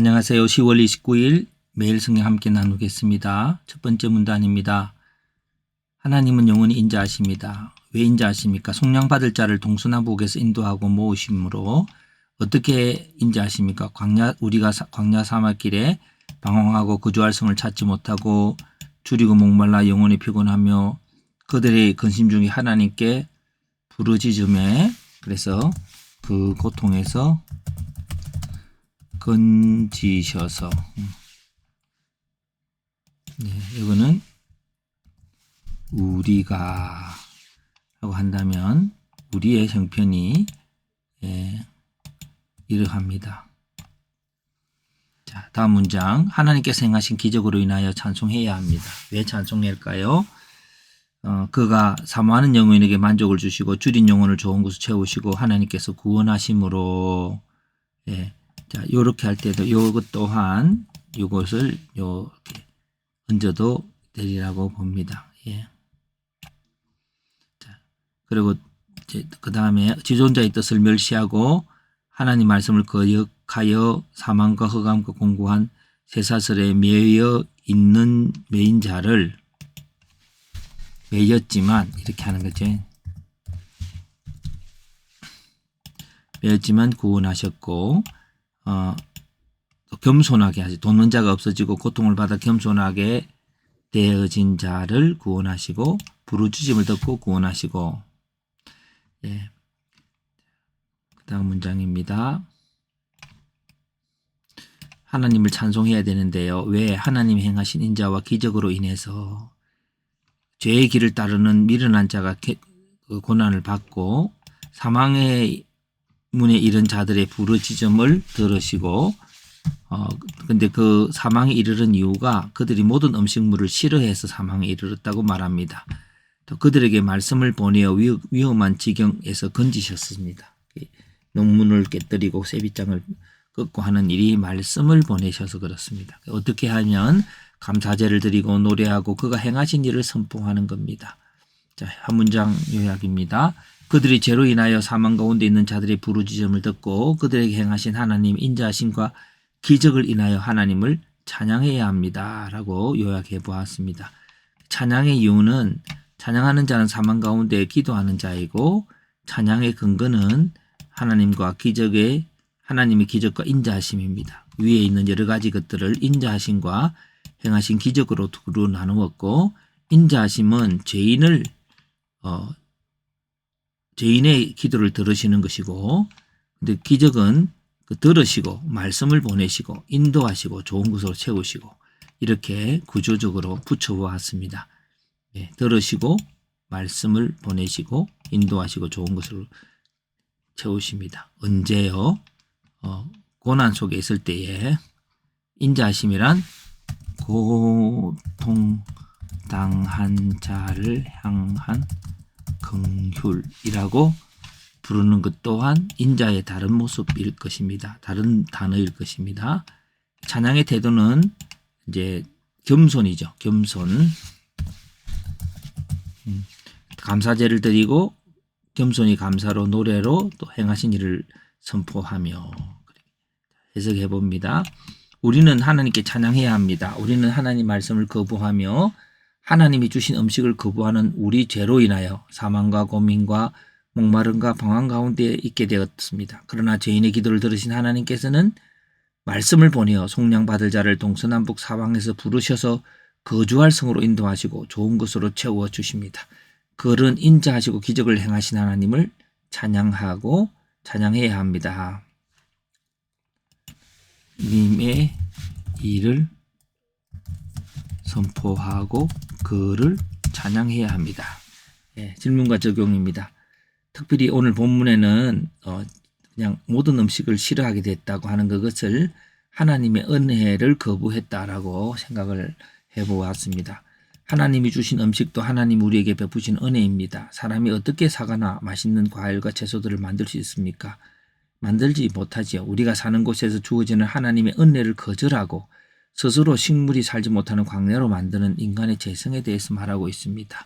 안녕하세요. 10월 29일 매일 성경 함께 나누겠습니다. 첫 번째 문단입니다. 하나님은 영원히 인자하십니다. 왜 인자하십니까? 속량받을 자를 동서남북에서 인도하고 모으심으로 어떻게 인자하십니까? 광야 우리가 사- 광야 사막길에 방황하고 거주할 성을 찾지 못하고 줄이고 목말라 영원히 피곤하며 그들의 근심 중에 하나님께 부르짖음에 그래서 그 고통에서 건지셔서 음. 네, 이거는 우리가 라고 한다면 우리의 형편이 예, 이러합니다. 자, 다음 문장 하나님께서 행하신 기적으로 인하여 찬송해야 합니다. 왜 찬송할까요? 어, 그가 사모하는 영혼에게 만족을 주시고 줄인 영혼을 좋은 곳으로 채우시고 하나님께서 구원하심으로 예, 자, 요렇게 할 때도 요것 또한 요것을 요렇게 얹어도 되리라고 봅니다. 예. 자, 그리고 그 다음에 지존자의 뜻을 멸시하고 하나님 말씀을 거역하여 사망과 흑암과 공고한 쇠사슬에 매여 있는 매인 자를 매였지만 이렇게 하는 거죠. 매였지만 구원하셨고 어, 또 겸손하게 하지 돕는 자가 없어지고 고통을 받아 겸손하게 되어진 자를 구원하시고 부르짖음을 듣고 구원하시고 예. 그다음 문장입니다. 하나님을 찬송해야 되는데요. 왜 하나님 행하신 인자와 기적으로 인해서 죄의 길을 따르는 미련한 자가 개- 그 고난을 받고 사망의 문에 이른 자들의 부르짖음을 들으시고 어 근데 그 사망에 이르는 이유가 그들이 모든 음식물을 싫어해서 사망에 이르렀다고 말합니다. 또 그들에게 말씀을 보내어 위- 위험한 지경에서 건지셨습니다. 이 농문을 깨뜨리고 세비장을 꺾고 하는 일이 말씀을 보내셔서 그렇습니다. 어떻게 하면 감사제를 드리고 노래하고 그가 행하신 일을 선포하는 겁니다. 자, 한 문장 요약입니다. 그들이 죄로 인하여 사망 가운데 있는 자들의 부르짖음을 듣고 그들에게 행하신 하나님 인자하심과 기적을 인하여 하나님을 찬양해야 합니다. 라고 요약해 보았습니다. 찬양의 이유는 찬양하는 자는 사망 가운데 기도하는 자이고 찬양의 근거는 하나님과 기적의 하나님의 기적과 인자하심입니다. 위에 있는 여러 가지 것들을 인자하심과 행하신 기적으로 두루 나누었고 인자하심은 죄인을 어, 죄인의 기도를 들으시는 것이고 근데 기적은 그 들으시고 말씀을 보내시고 인도하시고 좋은 곳으로 채우시고 이렇게 구조적으로 붙여보았습니다. 예, 들으시고 말씀을 보내시고 인도하시고 좋은 곳으로 채우십니다. 언제요? 어, 고난 속에 있을 때에 인자하심이란 고통당한 자를 향한 긍휼이라고 부르는 것 또한 인자의 다른 모습일 것입니다. 다른 단어일 것입니다. 찬양의 태도는 이제 겸손이죠. 겸손. 음, 감사제를 드리고 겸손히 감사로 노래로 또 행하신 일을 선포하며 해석해 봅니다. 우리는 하나님께 찬양해야 합니다. 우리는 하나님 말씀을 거부하며 하나님이 주신 음식을 거부하는 우리 죄로 인하여 사망과 고민과 목마름과 방황 가운데 있게 되었습니다. 그러나 죄인의 기도를 들으신 하나님께서는 말씀을 보내어 속량받을 자를 동서남북 사방에서 부르셔서 거주할 성으로 인도하시고 좋은 것으로 채워 주십니다. 그런 인자하시고 기적을 행하신 하나님을 찬양하고 찬양해야 합니다. 님의 일을 선포하고 그를 찬양해야 합니다. 예, 질문과 적용입니다. 특별히 오늘 본문에는 어, 그냥 모든 음식을 싫어하게 됐다고 하는 그것을 하나님의 은혜를 거부했다라고 생각을 해보았습니다. 하나님이 주신 음식도 하나님 우리에게 베푸신 은혜입니다. 사람이 어떻게 사과나 맛있는 과일과 채소들을 만들 수 있습니까? 만들지 못하지요. 우리가 사는 곳에서 주어지는 하나님의 은혜를 거절하고 스스로 식물이 살지 못하는 광야로 만드는 인간의 재성에 대해서 말하고 있습니다.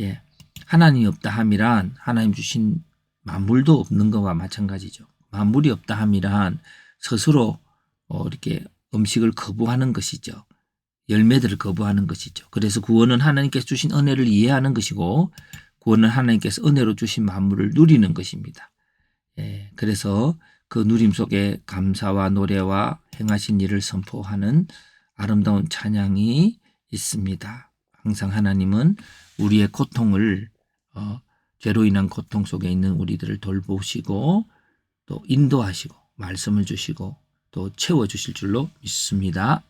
예. 하나님이 없다 함이란 하나님 주신 만물도 없는 것과 마찬가지죠. 만물이 없다 함이란 스스로 어, 이렇게 음식을 거부하는 것이죠. 열매들을 거부하는 것이죠. 그래서 구원은 하나님께서 주신 은혜를 이해하는 것이고 구원은 하나님께서 은혜로 주신 만물을 누리는 것입니다. 예, 그래서 그 누림 속에 감사와 노래와 행하신 일을 선포하는 아름다운 찬양이 있습니다. 항상 하나님은 우리의 고통을 어, 죄로 인한 고통 속에 있는 우리들을 돌보시고 또 인도하시고 말씀을 주시고 또 채워 주실 줄로 믿습니다.